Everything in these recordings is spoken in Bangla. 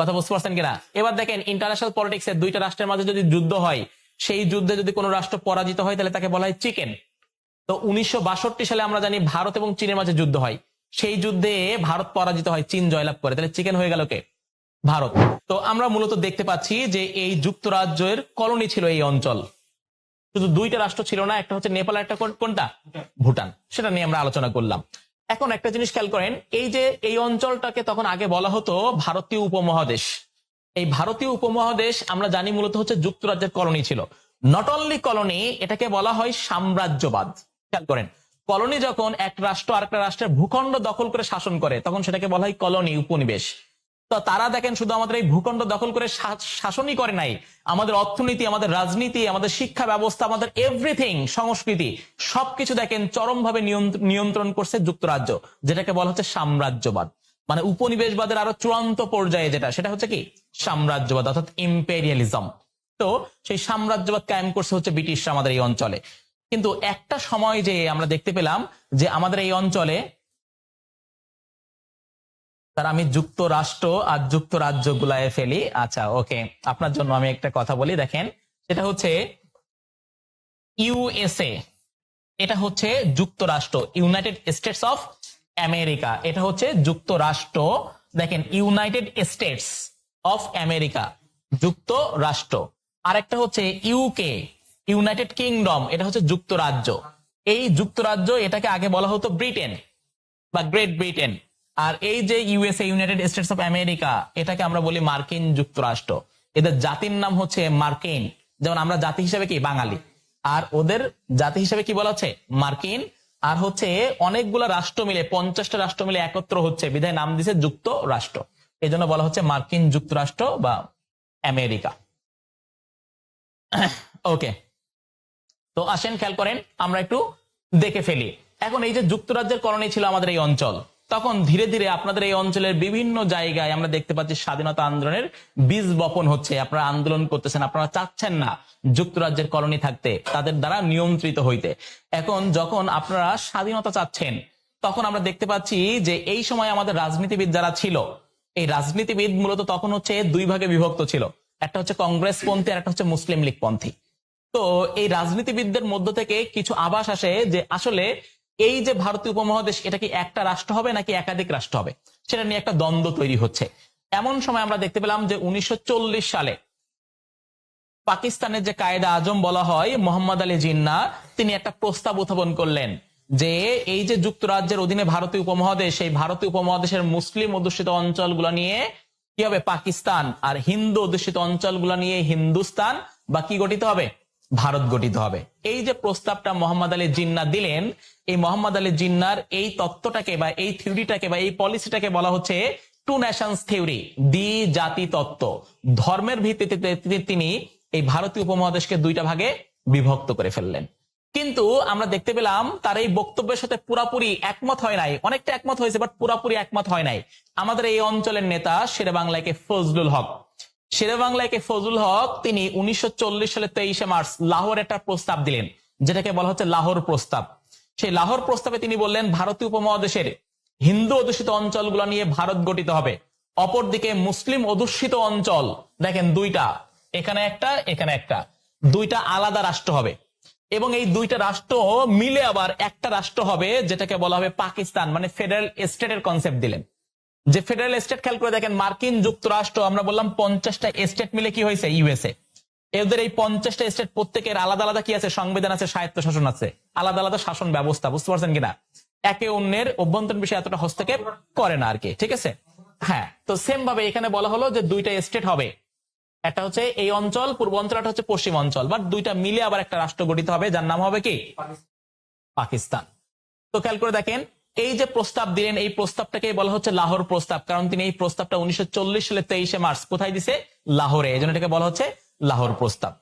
কথা বুঝতে পারছেন কিনা? এবার দেখেন ইন্টারন্যাশনাল পলিটিক্স এর দুইটা রাষ্ট্রের মাঝে যদি যুদ্ধ হয়, সেই যুদ্ধে যদি কোনো রাষ্ট্র পরাজিত হয়, তাহলে তাকে বলা হয় চিকেন। তো উনিশশো সালে আমরা জানি ভারত এবং চীনের মাঝে যুদ্ধ হয়। সেই যুদ্ধে ভারত পরাজিত হয়, চীন জয়লাভ করে। তাহলে চিকেন হয়ে গেল কে? ভারত। তো আমরা মূলত দেখতে পাচ্ছি যে এই যুক্তরাজ্যের কলোনি ছিল এই অঞ্চল। শুধু দুইটা রাষ্ট্র ছিল না, একটা হচ্ছে নেপাল একটা কোনটা? ভুটান। সেটা নিয়ে আমরা আলোচনা করলাম। এখন একটা জিনিস খেয়াল করেন, এই যে এই অঞ্চলটাকে তখন আগে বলা হতো ভারতীয় উপমহাদেশ। এই ভারতীয় উপমহাদেশ আমরা জানি মূলত হচ্ছে যুক্তরাজ্যের কলোনি ছিল। নট অনলি কলোনি, এটাকে বলা হয় সাম্রাজ্যবাদ। খেয়াল করেন, কলোনি যখন এক রাষ্ট্র আরেকটা রাষ্ট্রের ভূখণ্ড দখল করে শাসন করে, তখন সেটাকে বলা হয় কলোনি, উপনিবেশ। তো তারা দেখেন শুধু আমাদের এই ভূখণ্ড দখল করে শাসনই করে নাই। আমাদের অর্থনীতি, আমাদের রাজনীতি, আমাদের শিক্ষা ব্যবস্থা, আমাদের এভরিথিং সংস্কৃতি, সবকিছু দেখেন চরমভাবে নিয়ন্ত্র- নিয়ন্ত্রণ করছে যুক্তরাজ্য, যেটাকে বলা হচ্ছে সাম্রাজ্যবাদ। মানে উপনিবেশবাদের আরও চূড়ান্ত পর্যায়ে যেটা, সেটা হচ্ছে কি? সাম্রাজ্যবাদ, অর্থাৎ ইম্পেরিয়ালিজম তো সেই সাম্রাজ্যবাদ কায়েম করছে হচ্ছে ব্রিটিশরা আমাদের এই অঞ্চলে। কিন্তু একটা সময় যে আমরা দেখতে পেলাম যে আমাদের এই অঞ্চলে তার আমি যুক্তরাষ্ট্র আর যুক্তরাজ্য গুলায় ফেলি। আচ্ছা ওকে, আপনার জন্য আমি একটা কথা বলি, দেখেন, সেটা হচ্ছে ইউএসএ এটা হচ্ছে যুক্তরাষ্ট্র, ইউনাইটেড স্টেটস অফ আমেরিকা, এটা হচ্ছে যুক্তরাষ্ট্র, দেখেন, ইউনাইটেড স্টেটস অফ আমেরিকা, যুক্তরাষ্ট্র। আরেকটা হচ্ছে ইউকে ইউনাইটেড কিংডম, এটা হচ্ছে যুক্তরাজ্য। এই যুক্তরাজ্য, এটাকে আগে বলা হতো ব্রিটেন বা গ্রেট ব্রিটেন। আর এই যে USA United States of America এটাকে আমরা বলি মার্কিন যুক্তরাষ্ট্র। এদের জাতির নাম হচ্ছে মার্কিন। যেমন আমরা জাতি হিসেবে কি? বাঙালি। আর ওদের জাতি হিসেবে কি বলা হচ্ছে? মার্কিন। আর হচ্ছে অনেকগুলো রাষ্ট্র মিলে, পঞ্চাশটা রাষ্ট্র মিলে একত্র হচ্ছে, বিধায় নাম দিছে যুক্ত রাষ্ট্র এই জন্য বলা হচ্ছে মার্কিন যুক্তরাষ্ট্র বা আমেরিকা। ওকে। তো আসেন, খেয়াল করেন, আমরা একটু দেখে ফেলি। এখন এই যে যুক্তরাজ্যের করণী ছিল আমাদের এই অঞ্চল। তখন ধীরে ধীরে আপনাদের এই অঞ্চলের বিভিন্ন জায়গায় আমরা দেখতে পাচ্ছি স্বাধীনতা আন্দোলনের বীজ বপন হচ্ছে। আপনারা আন্দোলন করতেছেন, আপনারা চাচ্ছেন না যুক্তরাজ্যের কলোনি থাকতে, তাদের দ্বারা নিয়ন্ত্রিত হইতে। এখন যখন আপনারা স্বাধীনতা চাচ্ছেন, তখন আমরা দেখতে পাচ্ছি যে এই সময় আমাদের রাজনীতিবিদ যারা ছিল, এই রাজনীতিবিদ মূলত তখন হচ্ছে দুই ভাগে বিভক্ত ছিল। একটা হচ্ছে কংগ্রেস পন্থী আর একটা হচ্ছে মুসলিম লীগ পন্থী তো এই রাজনীতিবিদদের মধ্য থেকে কিছু আভাস আসে যে আসলে এই যে ভারতীয় উপমহাদেশ, এটা কি একটা রাষ্ট্র হবে নাকি একাধিক রাষ্ট্র হবে? সেটা নিয়ে একটা দ্বন্দ্ব তৈরি হচ্ছে। এমন সময় আমরা দেখতে পেলাম যে উনিশশো চল্লিশ সালে পাকিস্তানের যে কায়দা আজম বলা হয়, মোহাম্মদ আলী জিন্না, তিনি একটা প্রস্তাব উত্থাপন করলেন যে এই যে যুক্তরাজ্যের অধীনে ভারতীয় উপমহাদেশ, এই ভারতীয় উপমহাদেশের মুসলিম অধ্যুষিত অঞ্চলগুলো নিয়ে কি হবে? পাকিস্তান আর হিন্দু অধ্যুষিত অঞ্চলগুলো নিয়ে হিন্দুস্তান বা কি গঠিত হবে? ভারত গঠিত হবে। এই যে প্রস্তাবটা মোহাম্মদ আলী জিন্না দিলেন, এই মোহাম্মদ আলী জিন্নার এই তত্ত্বটাকে বা এই থিওরিটাকে বা এই পলিসিটাকে বলা হচ্ছে টু ন্যাশনস থিওরি, দ্বি জাতি তত্ত্ব। ধর্মের ভিত্তিতে তিনি এই ভারতীয় উপমহাদেশকে দুইটা ভাগে বিভক্ত করে ফেললেন। কিন্তু আমরা দেখতে পেলাম তার এই বক্তব্যের সাথে পুরাপুরি একমত হয় নাই। অনেকটা একমত হয়েছে বাট পুরাপুরি একমত হয় নাই। আমাদের এই অঞ্চলের নেতা শেরে বাংলাকে ফজলুল হক শেরে বাংলাকে ফজলুল হক, তিনি উনিশশো সালে তেইশে মার্চ লাহোর একটা প্রস্তাব দিলেন, যেটাকে বলা হচ্ছে লাহোর প্রস্তাব। সেই লাহোর প্রস্তাবে তিনি বললেন, ভারতীয় উপমহাদেশের হিন্দু অধ্যুষিত অঞ্চলগুলো নিয়ে ভারত গঠিত হবে। অপরদিকে মুসলিম অধ্যুষিত অঞ্চল, দেখেন দুইটা, এখানে একটা এখানে একটা, দুইটা আলাদা রাষ্ট্র হবে। এবং এই দুইটা রাষ্ট্র মিলে আবার একটা রাষ্ট্র হবে, যেটাকে বলা হবে পাকিস্তান মানে ফেডারেল স্টেটের কনসেপ্ট দিলেন। যে ফেডারেল স্টেট খেয়াল করে দেখেন, মার্কিন যুক্তরাষ্ট্র, আমরা বললাম পঞ্চাশটা স্টেট মিলে কি হয়েছে? ইউএসএ। এদের এই পঞ্চাশটা স্টেট প্রত্যেকের আলাদা আলাদা কি আছে? সংবিধান আছে স্বায়ত্ত শাসন আছে। আলাদা আলাদা শাসন ব্যবস্থা, বুঝতে পারছেন কিনা? একে অন্যের অভ্যন্তরীণ বিষয়ে এতটা হস্তক্ষেপ করে না আর কি ঠিক আছে? হ্যাঁ তো সেম ভাবে এখানে বলা হলো যে দুইটা স্টেট হবে। একটা হচ্ছে এই অঞ্চল, পূর্ব একটা হচ্ছে পশ্চিম অঞ্চল। বাট দুইটা মিলে আবার একটা রাষ্ট্র গঠিত হবে, যার নাম হবে কি? পাকিস্তান। তো খেয়াল করে দেখেন এই যে প্রস্তাব দিলেন, এই প্রস্তাবটাকে বলা হচ্ছে লাহোর প্রস্তাব, কারণ তিনি এই প্রস্তাবটা উনিশশো সালে তেইশে মার্চ কোথায় দিছে? লাহোরে। এই জন্য এটাকে বলা হচ্ছে লাহোর প্রস্তাব।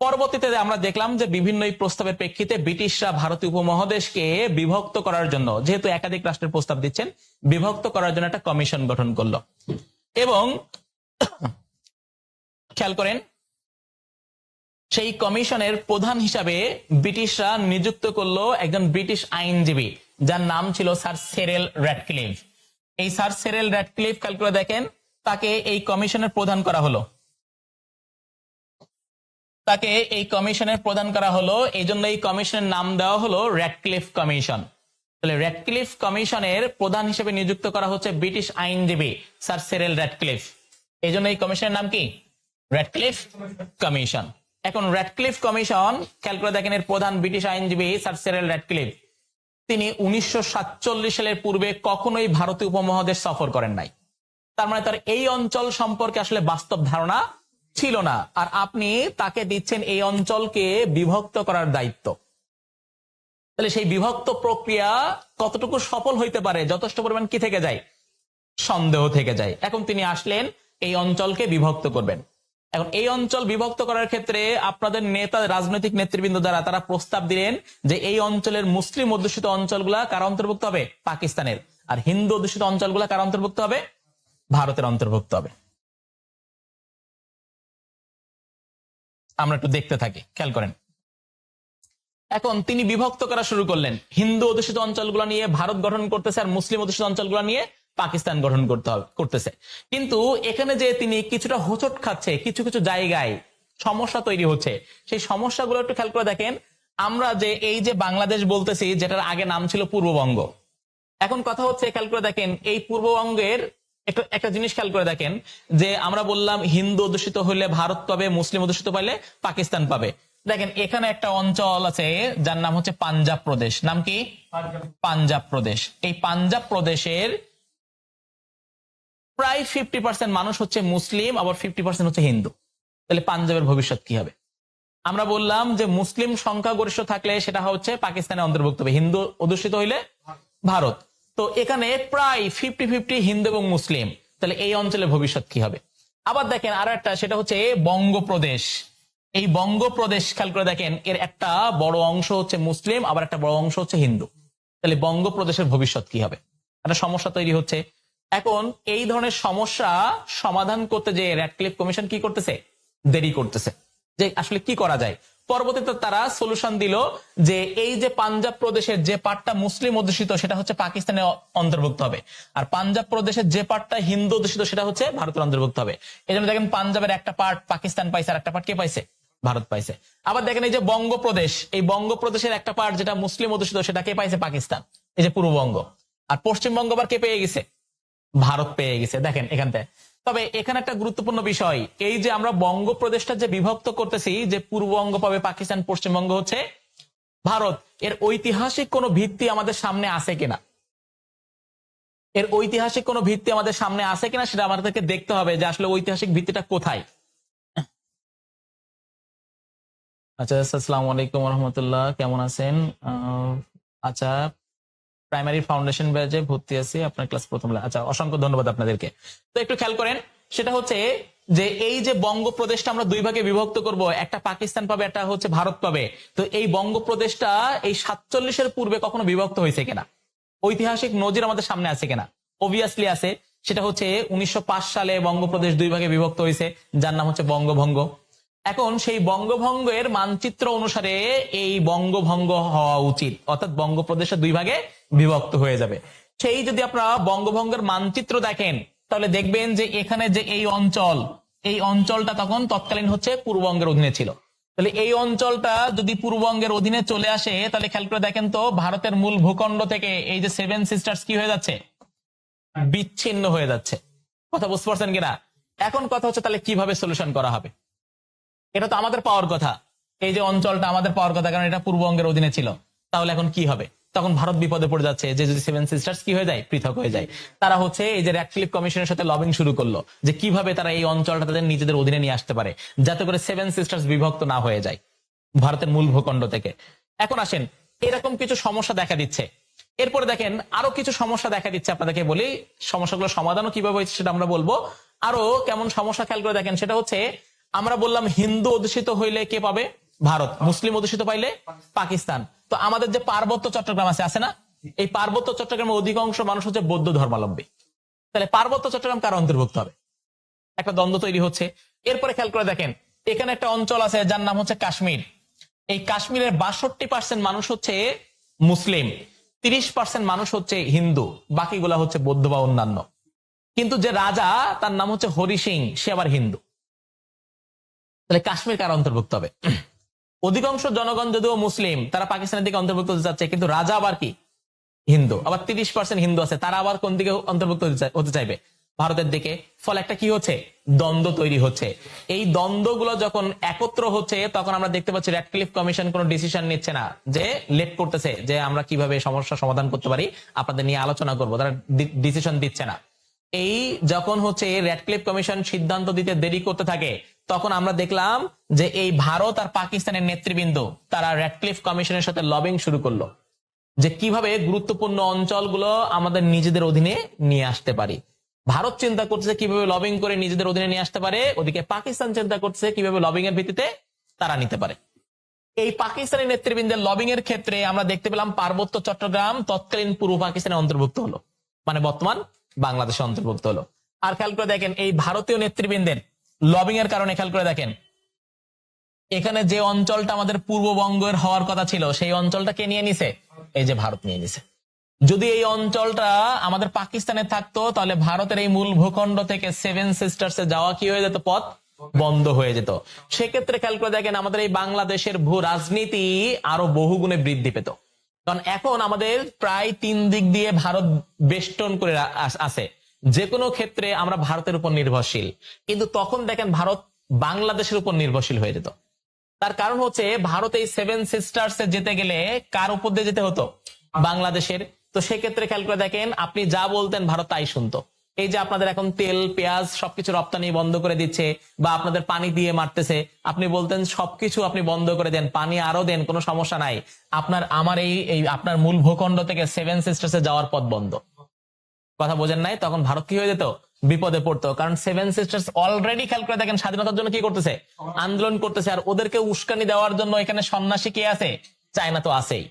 পরবর্তীতে আমরা দেখলাম যে বিভিন্ন এই প্রস্তাবের প্রেক্ষিতে ব্রিটিশরা ভারতীয় উপমহাদেশকে বিভক্ত করার জন্য, যেহেতু একাধিক রাষ্ট্রের প্রস্তাব দিচ্ছেন, বিভক্ত করার জন্য একটা কমিশন গঠন করল। এবং খেয়াল করেন, সেই কমিশনের প্রধান হিসাবে ব্রিটিশরা নিযুক্ত করল একজন ব্রিটিশ আইনজীবী। যার নাম ছিল স্যার সেরেল র্যাডক্লিফ। এই স্যার সেরেল র্যাডক্লিফ করে দেখেন, তাকে এই কমিশনের প্রধান করা হলো। তাকে এই কমিশনের প্রদান করা হলো, এই জন্য এই কমিশনের নাম দেওয়া হলো র্যাডক্লিফ কমিশন। তাহলে র্যাডক্লিফ কমিশনের প্রধান হিসেবে নিযুক্ত করা হচ্ছে ব্রিটিশ আইনজীবী স্যার সেরেল র্যাডক্লিফ। এই জন্য এই কমিশনের নাম কি? Radcliffe commission. এখন র্যাডক্লিফ কমিশন, খেয়াল করে দেখেন, এর প্রধান ব্রিটিশ আইনজীবী স্যার সেরেল র্যাডক্লিফ। তিনি উনিশশো সাতচল্লিশ সালের পূর্বে কখনোই ভারতীয় উপমহাদেশ সফর করেন নাই। তার মানে তার এই অঞ্চল সম্পর্কে আসলে বাস্তব ধারণা ছিল না। আর আপনি তাকে দিচ্ছেন এই অঞ্চলকে বিভক্ত করার দায়িত্ব। তাহলে সেই বিভক্ত প্রক্রিয়া কতটুকু সফল হইতে পারে, যথেষ্ট পরিমাণ কি থেকে যায়? সন্দেহ থেকে যায়। এখন তিনি আসলেন এই অঞ্চলকে বিভক্ত করবেন। এখন এই অঞ্চল বিভক্ত করার ক্ষেত্রে আপনাদের নেতা, রাজনৈতিক নেতৃবৃন্দ দ্বারা তারা প্রস্তাব দিলেন যে এই অঞ্চলের মুসলিম অধ্যুষিত অঞ্চলগুলা কার অন্তর্ভুক্ত হবে? পাকিস্তানের। আর হিন্দু অধ্যুষিত অঞ্চলগুলা কার অন্তর্ভুক্ত হবে? ভারতের অন্তর্ভুক্ত হবে। আমরা একটু দেখতে থাকি, খেয়াল করেন। এখন তিনি বিভক্ত করা শুরু করলেন। হিন্দু অধ্যুষিত অঞ্চলগুলো নিয়ে, ভারত গঠন করতেছে আর মুসলিম অধ্যুষিত অঞ্চলগুলো নিয়ে পাকিস্তান গঠন করতে হবে, করতেছে। কিন্তু এখানে যে তিনি কিছুটা হোঁচট খাচ্ছে, কিছু কিছু জায়গায় সমস্যা তৈরি হচ্ছে, সেই সমস্যাগুলো একটু খেয়াল করে দেখেন। আমরা যে এই যে বাংলাদেশ বলতেছি, যেটার আগে নাম ছিল পূর্ববঙ্গ। এখন কথা হচ্ছে, খেয়াল করে দেখেন, এই পূর্ববঙ্গের একটা জিনিস খেয়াল করে দেখেন, যে আমরা বললাম হিন্দু অধ্যুষিত হলে ভারত পাবে, মুসলিম অধ্যুষিত পাইলে পাকিস্তান পাবে। দেখেন, এখানে একটা অঞ্চল আছে, যার নাম হচ্ছে পাঞ্জাব প্রদেশ। নাম কি? পাঞ্জাব প্রদেশ। এই পাঞ্জাব প্রদেশের প্রায় ফিফটি পার্সেন্ট মানুষ হচ্ছে মুসলিম, আবার ফিফটি পার্সেন্ট হচ্ছে হিন্দু। তাহলে পাঞ্জাবের ভবিষ্যৎ কি হবে? আমরা বললাম যে মুসলিম সংখ্যাগরিষ্ঠ থাকলে সেটা হচ্ছে পাকিস্তানে অন্তর্ভুক্ত হবে। হিন্দু অধ্যুষিত হইলে ভারত। তো এখানে প্রায় ফিফটি ফিফটি হিন্দু এবং মুসলিম। তাহলে এই অঞ্চলের ভবিষ্যৎ কি হবে? আবার দেখেন আরও একটা, সেটা হচ্ছে বঙ্গপ্রদেশ। এই বঙ্গপ্রদেশ খেয়াল করে দেখেন, এর একটা বড় অংশ হচ্ছে মুসলিম, আবার একটা বড় অংশ হচ্ছে হিন্দু। তাহলে বঙ্গপ্রদেশের ভবিষ্যৎ কি হবে? একটা সমস্যা তৈরি হচ্ছে। এখন এই ধরনের সমস্যা সমাধান করতে যে র্যাডক্লিফ কমিশন কি করতেছে? দেরি করতেছে। যে আসলে কি করা যায়? পরবর্তীতে তারা সলিউশন দিল যে এই যে পাঞ্জাব প্রদেশের যে পার্টটা মুসলিম অধ্যুষিত, সেটা হচ্ছে পাকিস্তানে অন্তর্ভুক্ত হবে। আর পাঞ্জাব প্রদেশের যে পার্টটা হিন্দু অধ্যুষিত, সেটা হচ্ছে ভারতের অন্তর্ভুক্ত হবে। এই জন্য দেখেন পাঞ্জাবের একটা পার্ট পাকিস্তান পাইছে, আর একটা পার্ট কে পাইছে? ভারত পাইছে। আবার দেখেন এই যে বঙ্গপ্রদেশ, এই বঙ্গপ্রদেশের একটা পার্ট যেটা মুসলিম অধ্যুষিত, সেটা কে পাইছে? পাকিস্তান। এই যে পূর্ববঙ্গ। আর পশ্চিমবঙ্গ আবার কে পেয়ে গেছে? ভারত পেয়ে গেছে, দেখেন এখান থেকে। তবে এখানে একটা গুরুত্বপূর্ণ বিষয়, এই যে আমরা বঙ্গপ্রদেশটা যে বিভক্ত করতেছি, যে পূর্ববঙ্গ পাবে পাকিস্তান, পশ্চিমবঙ্গ হচ্ছে ভারত, এর ঐতিহাসিক কোনো ভিত্তি আমাদের সামনে আছে কিনা? এর ঐতিহাসিক কোনো ভিত্তি আমাদের সামনে আছে কিনা সেটা আমাদেরকে দেখতে হবে যে আসলে ঐতিহাসিক ভিত্তিটা কোথায়। আচ্ছা আসসালামু আলাইকুম রহমতুল্লাহ, কেমন আছেন? আচ্ছা প্রাইমারি ফাউন্ডেশন ব্যাচে ভর্তি আছি, আপনার ক্লাস প্রথম আচ্ছা অসংখ্য ধন্যবাদ আপনাদেরকে। তো একটু খেয়াল করেন, সেটা হচ্ছে যে এই যে বঙ্গপ্রদেশটা আমরা দুই ভাগে বিভক্ত করব, একটা পাকিস্তান পাবে, একটা হচ্ছে ভারত পাবে। তো এই বঙ্গপ্রদেশটা এই সাতচল্লিশের পূর্বে কখনো বিভক্ত হয়েছে কিনা? ঐতিহাসিক নজির আমাদের সামনে আছে কিনা? অবভিয়াসলি আছে। সেটা হচ্ছে উনিশশো পাঁচ সালে বঙ্গপ্রদেশ দুই ভাগে বিভক্ত হয়েছে, যার নাম হচ্ছে বঙ্গভঙ্গ। এখন সেই বঙ্গভঙ্গের মানচিত্র অনুসারে এই বঙ্গভঙ্গ হওয়া উচিত। অর্থাৎ বঙ্গপ্রদেশের দুই ভাগে বিভক্ত হয়ে যাবে। সেই যদি আপনারা বঙ্গভঙ্গের মানচিত্র দেখেন, তাহলে দেখবেন যে এখানে যে এই অঞ্চল, এই অঞ্চলটা তখন তৎকালীন হচ্ছে পূর্ববঙ্গের অধীনে ছিল। তাহলে এই অঞ্চলটা যদি পূর্ববঙ্গের অধীনে চলে আসে, তাহলে খেয়াল করে দেখেন তো ভারতের মূল ভূখণ্ড থেকে এই যে সেভেন সিস্টার্স কি হয়ে যাচ্ছে? বিচ্ছিন্ন হয়ে যাচ্ছে। কথা বুঝতে পারছেন কিনা? এখন কথা হচ্ছে তাহলে কীভাবে সলিউশন করা হবে? এটা তো আমাদের পাওয়ার কথা। এই যে অঞ্চলটা আমাদের পাওয়ার কথা, কারণ এটা পূর্ববঙ্গের অধীনে ছিল। তাহলে এখন কি হবে? তখন ভারত বিপদে পড়ে যাচ্ছে, যে যদি সেভেন সিস্টার্স কি হয়ে যায়? পৃথক হয়ে যায়। তারা হচ্ছে এই যে র্যাকক্লিফ কমিশনের সাথে লবিং শুরু করল, যে কীভাবে তারা এই অঞ্চলটা তাদের নিজেদের অধীনে নিয়ে আসতে পারে, যাতে করে সেভেন সিস্টার্স বিভক্ত না হয়ে যায় ভারতের মূল ভূখণ্ড থেকে। এখন আসেন, এরকম কিছু সমস্যা দেখা দিচ্ছে। এরপরে দেখেন, আরও কিছু সমস্যা দেখা দিচ্ছে আপনাদেরকে বলি। সমস্যাগুলো সমাধানও কীভাবে হয়েছে সেটা আমরা বলব। আরও কেমন সমস্যা খেয়াল করে দেখেন, সেটা হচ্ছে আমরা বললাম হিন্দু অধ্যুষিত হইলে কে পাবে? ভারত। মুসলিম অধ্যুষিত পাইলে পাকিস্তান। তো আমাদের যে পার্বত্য চট্টগ্রাম আছে আছে না? এই পার্বত্য চট্টগ্রামের অধিকাংশ মানুষ হচ্ছে বৌদ্ধ ধর্মাবলম্বী। তাহলে পার্বত্য চট্টগ্রাম কার অন্তর্ভুক্ত হবে? একটা দ্বন্দ্ব তৈরি হচ্ছে। এরপরে খেয়াল করে দেখেন, এখানে একটা অঞ্চল আছে যার নাম হচ্ছে কাশ্মীর। এই কাশ্মীরের বাষট্টি পার্সেন্ট মানুষ হচ্ছে মুসলিম, তিরিশ পার্সেন্ট মানুষ হচ্ছে হিন্দু, বাকিগুলা হচ্ছে বৌদ্ধ বা অন্যান্য। কিন্তু যে রাজা, তার নাম হচ্ছে হরি সিং, সে আবার হিন্দু। তাহলে কাশ্মীর কার অন্তর্ভুক্ত হবে? অধিকাংশ জনগণ যদিও মুসলিম, তারা পাকিস্তানের দিকে অন্তর্ভুক্ত হতে চাচ্ছে, কিন্তু রাজা আবার কি? হিন্দু। আবার তিরিশ পার্সেন্ট হিন্দু আছে, তারা আবার কোন দিকে অন্তর্ভুক্ত হতে চাইবে? ভারতের দিকে। ফলে একটা কি হচ্ছে? দ্বন্দ্ব তৈরি হচ্ছে। এই দ্বন্দ্বগুলো যখন একত্র হচ্ছে, তখন আমরা দেখতে পাচ্ছি রেড ক্লিফ কমিশন কোনো ডিসিশন নিচ্ছে না যে লেট করতেছে, যে আমরা কীভাবে সমস্যা সমাধান করতে পারি, আপনাদের নিয়ে আলোচনা করব। তারা ডিসিশন দিচ্ছে না। এই যখন হচ্ছে রেড ক্লিফ কমিশন সিদ্ধান্ত দিতে দেরি করতে থাকে তখন আমরা দেখলাম যে এই ভারত আর পাকিস্তানের নেতৃবৃন্দ, তারা রেড ক্লিফ কমিশনের সাথে লবিং শুরু করল। যে কীভাবে গুরুত্বপূর্ণ অঞ্চলগুলো আমাদের নিজেদের অধীনে নিয়ে আসতে পারি। ভারত চিন্তা করছে কীভাবে লবিং করে নিজেদের অধীনে নিয়ে আসতে পারে, ওদিকে পাকিস্তান চিন্তা করছে কীভাবে লবিং এর ভিত্তিতে তারা নিতে পারে। এই পাকিস্তানি নেতৃবৃন্দের লবিং এর ক্ষেত্রে আমরা দেখতে পেলাম পার্বত্য চট্টগ্রাম তৎকালীন পূর্ব পাকিস্তানের অন্তর্ভুক্ত হলো। মানে বর্তমান বাংলাদেশে অন্তর্ভুক্ত হলো। আর খেয়াল করে দেখেন, এই ভারতীয় নেতৃবৃন্দের লবিং এর কারণে, খেয়াল করে দেখেন। এখানে যে অঞ্চলটা আমাদের পূর্ববঙ্গের হওয়ার কথা ছিল, সেই অঞ্চলটা কে নিয়ে নিছে? এই যে ভারত নিয়ে নিছে। যদি এই অঞ্চলটা আমাদের পাকিস্তানে থাকতো, তাহলে ভারতের এই মূল ভূখণ্ড থেকে সেভেন সিস্টার্স এ যাওয়া কি হয়ে যেত? পথ বন্ধ হয়ে যেত। সেক্ষেত্রে খেয়াল করে দেখেন, আমাদের এই বাংলাদেশের ভূ রাজনীতি আরও বহুগুণে বৃদ্ধি পেত। কারণ এখন আমাদের প্রায় তিন দিক দিয়ে ভারত বেষ্টন করে আছে। যে কোনো ক্ষেত্রে আমরা ভারতের উপর নির্ভরশীল। কিন্তু তখন দেখেন ভারত বাংলাদেশের উপর নির্ভরশীল হয়ে যেত। তার কারণ হচ্ছে ভারত এই সেভেন সিস্টার্স এ যেতে গেলে কার উপর দিয়ে যেতে হতো? বাংলাদেশের। তো সেক্ষেত্রে খেয়াল করে দেখেন, আপনি যা বলতেন ভারত তাই শুনতো। এই যে আপনাদের এখন তেল, পেঁয়াজ সবকিছু রপ্তানি বন্ধ করে দিচ্ছে বা আপনাদের পানি দিয়ে মারতেছে, আপনি বলতেন সবকিছু আপনি বন্ধ করে দেন, পানি আরও দেন, কোনো সমস্যা নাই। আপনার, আমার এই আপনার মূল ভূখণ্ড থেকে সেভেন সিস্টার্স যাওয়ার পথ বন্ধ। কথা বোঝেন নাই, তখন ভারত কি হয়ে যেত? বিপদে পড়তো। কারণ সেভেন সিস্টার্স অলরেডি খেয়াল করে দেখেন, স্বাধীনতার জন্য কি করতেছে? আন্দোলন করতেছে। আর ওদেরকে উস্কানি দেওয়ার জন্য এখানে সন্ন্যাসী কে আছে? চায়না তো আছেই।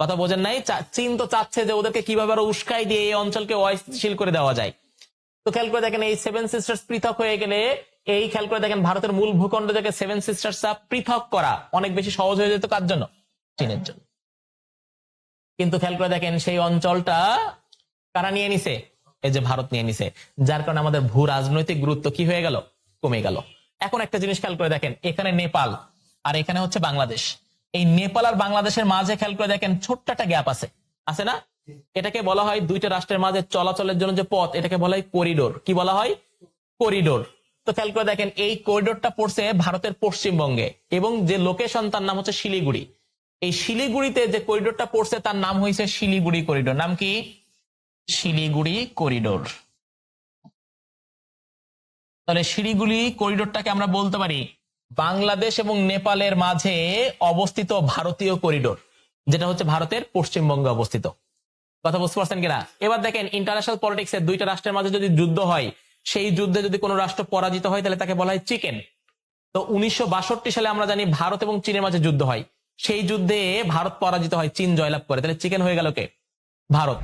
কথা বোঝেন নাই? চীন তো চাচ্ছে যে ওদেরকে কীভাবে আরও উস্কাই দিয়ে এই অঞ্চলকে অস্থিতিশীল করে দেওয়া যায়। তো খেয়াল করে দেখেন, এই সেভেন সিস্টার্স পৃথক হয়ে গেলে এই খেয়াল করে দেখেন, ভারতের মূল ভূখণ্ড থেকে সেভেন সিস্টার্স পৃথক করা অনেক বেশি সহজ হয়ে যেত। কার জন্য? চীনের জন্য। কিন্তু খেয়াল করে দেখেন, সেই অঞ্চলটা কারা নিয়ে নিছে? এই যে ভারত নিয়ে নিছে। যার কারণে আমাদের ভূ রাজনৈতিক গুরুত্ব কি হয়ে গেল? কমে গেল। এখন একটা জিনিস খেয়াল করে দেখেন, এখানে নেপাল আর এখানে হচ্ছে বাংলাদেশ। এই নেপাল আর বাংলাদেশের মাঝে খেয়াল করে দেখেন, ছোট্ট একটা গ্যাপ আছে। আছে না? এটাকে বলা হয় দুইটা রাষ্ট্রের মাঝে চলাচলের জন্য যে পথ, এটাকে বলা হয় করিডোর। কি বলা হয়? করিডোর। তো খেয়াল করে দেখেন, এই করিডোরটা পড়ছে ভারতের পশ্চিমবঙ্গে এবং যে লোকেশন তার নাম হচ্ছে শিলিগুড়ি। এই শিলিগুড়িতে যে করিডোরটা পড়ছে তার নাম হয়েছে শিলিগুড়ি করিডোর। নাম কি? শিলিগুড়ি করিডোর। তাহলে শিলিগুড়ি করিডোরটাকে আমরা বলতে পারি বাংলাদেশ এবং নেপালের মাঝে অবস্থিত ভারতীয় করিডোর, যেটা হচ্ছে ভারতের পশ্চিমবঙ্গে অবস্থিত। কথা বুঝতে পারছেন কিনা? এবার দেখেন ইন্টারন্যাশনাল পলিটিক্স এর দুইটা রাষ্ট্রের মাঝে যদি যুদ্ধ হয়, সেই যুদ্ধে যদি কোনো রাষ্ট্র পরাজিত হয়, তাহলে তাকে বলা হয় চিকেন। তো উনিশশো বাষট্টি সালে আমরা জানি ভারত এবং চীনের মাঝে যুদ্ধ হয়। সেই যুদ্ধে ভারত পরাজিত হয়, চীন জয়লাভ করে। তাহলে চিকেন হয়ে গেল কে? ভারত।